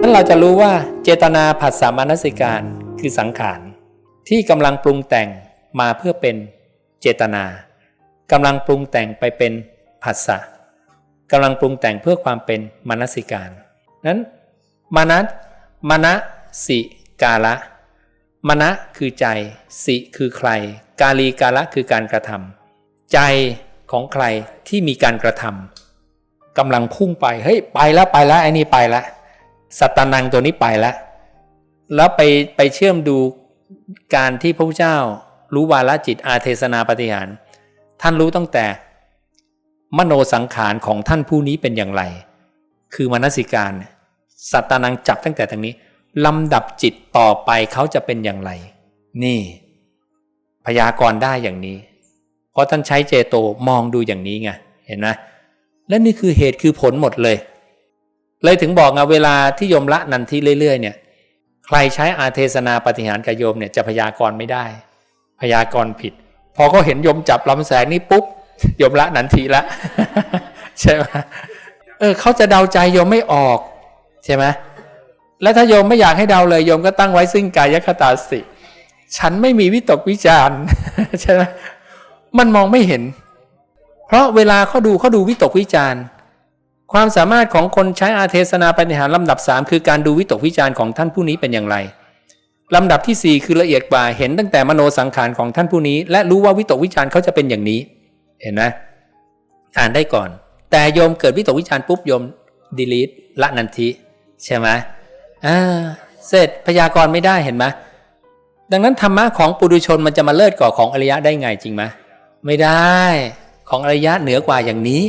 นั้นเราจะรู้ว่าเจตนาผัสสะมนสิการคือสังขารที่กำลังปรุงแต่งมาเพื่อเป็นเจตนากำลังปรุงแต่งไปเป็นผัสสะกำลังปรุงแต่งเพื่อความเป็นมนสิการ นั้นมนัสมณสิกาละมณะคือใจ สิคือใคร กาลีกาละคือการกระทำใจของใครที่มีการกระทำกำลังพุ่งไป เฮ้ย ไปแล้วไปแล้วไอ้นี่ไปแล้ว สัตตานังตัวนี้ไปแล้ว แล้วไปไปเชื่อมดูการที่พระพุทธเจ้า รู้วาลจิตอาเทศนาปฏิหาร ท่านรู้ตั้งแต่ มโนสังขารของท่านผู้นี้เป็นอย่างไร คือมนสิการเนี่ยสัตตานังจับตั้งแต่ตรงนี้ลำดับจิตต่อไปเขาจะเป็นอย่างไร นี่ พยากรณ์ได้อย่างนี้ เพราะท่านใช้เจโตมองดูอย่างนี้ไงเห็นไหมและนี่คือเหตุคือผลหมดเลย เลยถึงบอกไงเวลาที่โยมละนันทีเรื่อยๆเนี่ยใครใช้อาเทศนาปฏิหารกับโยมเนี่ยจะพยากรณ์ไม่ได้ พยากรณ์ผิด พอเขาเห็นโยมจับลำแสงนี่ปุ๊บโยมละนันทีละใช่ไหมเออเขาจะเดาใจโยมไม่ออก ใช่ไหมแล้วถ้าโยมไม่อยากให้เดาเลยโยมก็ตั้งไว้ซึ่งกายคตาสิ ฉันไม่มีวิตกวิจารณ์ใช่ไหมมันมองไม่เห็น เพราะเวลาเขาดูเขาดูวิตกวิจารณ์ ความสามารถของคนใช้อาเทศนาปฏิหารลำดับ 3 คือการดูวิตกวิจารณ์ของท่านผู้นี้เป็นอย่างไรลำดับทีสี่ 4 คือละเอียดกว่าเห็นตั้งแต่มโนสังขารของท่านผู้นี้ และรู้ว่าวิตกวิจารณ์เขาจะเป็นอย่างนี้ เห็นไหมอ่านได้ก่อน แต่โยมเกิดวิตกวิจารณ์ปุ๊บโยมดีลีทละนันทิใช่ไหมอ่าเสร็จพยากรณ์ไม่ได้เห็นไหมดังนั้นธรรมะของปุถุชนมันจะมาเลิศกว่าของอริยะได้ไงจริงไหมไม่ได้ ของอริยะเหนือกว่าอย่างนี้